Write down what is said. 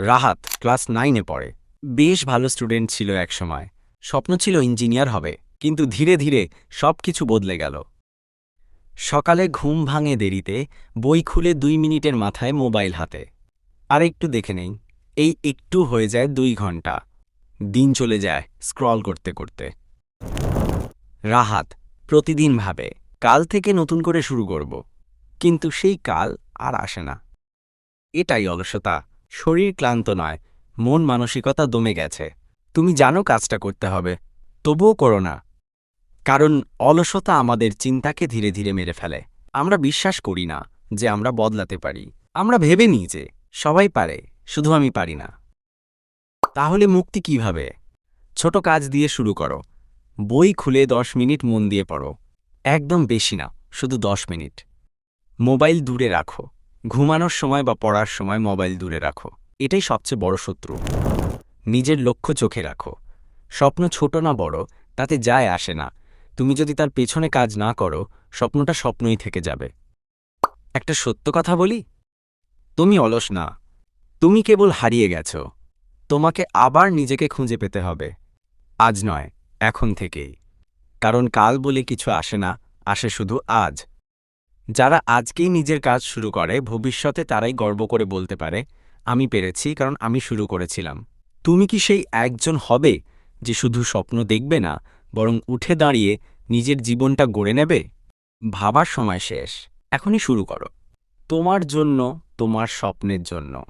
Rahat class নাইনে পড়ে। বেশ ভালো স্টুডেন্ট ছিল একসময়। স্বপ্ন ছিল ইঞ্জিনিয়ার হবে, কিন্তু ধীরে ধীরে সব কিছু বদলে গেল। সকালে ঘুম ভাঙে দেরিতে, বই খুলে দুই মিনিটের মাথায় মোবাইল হাতে। আর একটু দেখে নেই, এই একটু হয়ে যায় দুই ঘণ্টা। দিন চলে যায় স্ক্রল করতে করতে। রাহাত, প্রতিদিন ভাবে, কাল থেকে নতুন করে শুরু করব। কিন্তু সেই কাল আর আসে না। এটাই অলসতা। শরীর ক্লান্ত নয়, মন মানসিকতা দমে গেছে। তুমি জানো কাজটা করতে হবে, তবুও করো না। কারণ অলসতা আমাদের চিন্তাকে ধীরে ধীরে মেরে ফেলে। আমরা বিশ্বাস করি না যে আমরা বদলাতে পারি। আমরা ভেবে নিই যে সবাই পারে, শুধু আমি পারি না। তাহলে মুক্তি কীভাবে? ছোট কাজ দিয়ে শুরু করো। বই খুলে দশ মিনিট মন দিয়ে পড়ো। একদম বেশি না, শুধু দশ মিনিট। মোবাইল দূরে রাখো। ঘুমানোর সময় বা পড়ার সময় মোবাইল দূরে রাখো। এটাই সবচেয়ে বড় শত্রু। নিজের লক্ষ্য চোখে রাখো। স্বপ্ন ছোট না বড়, তাতে যায় আসে না। তুমি যদি তার পেছনে কাজ না করো, স্বপ্নটা স্বপ্নই থেকে যাবে। একটা সত্য কথা বলি? তুমি অলস না। তুমি কেবল হারিয়ে গেছ। তোমাকে আবার নিজেকে খুঁজে পেতে হবে। আজ নয়, এখন থেকেই। কারণ কাল বলে কিছু আসে না, আসে শুধু আজ। যারা আজকেই নিজের কাজ শুরু করে, ভবিষ্যতে তারাই গর্ব করে বলতে পারে, আমি পেরেছি, কারণ আমি শুরু করেছিলাম। তুমি কি সেই একজন হবে যে শুধু স্বপ্ন দেখবে না, বরং উঠে দাঁড়িয়ে নিজের জীবনটা গড়ে নেবে? ভাবার সময় শেষ। এখনই শুরু করো। তোমার জন্য, তোমার স্বপ্নের জন্য।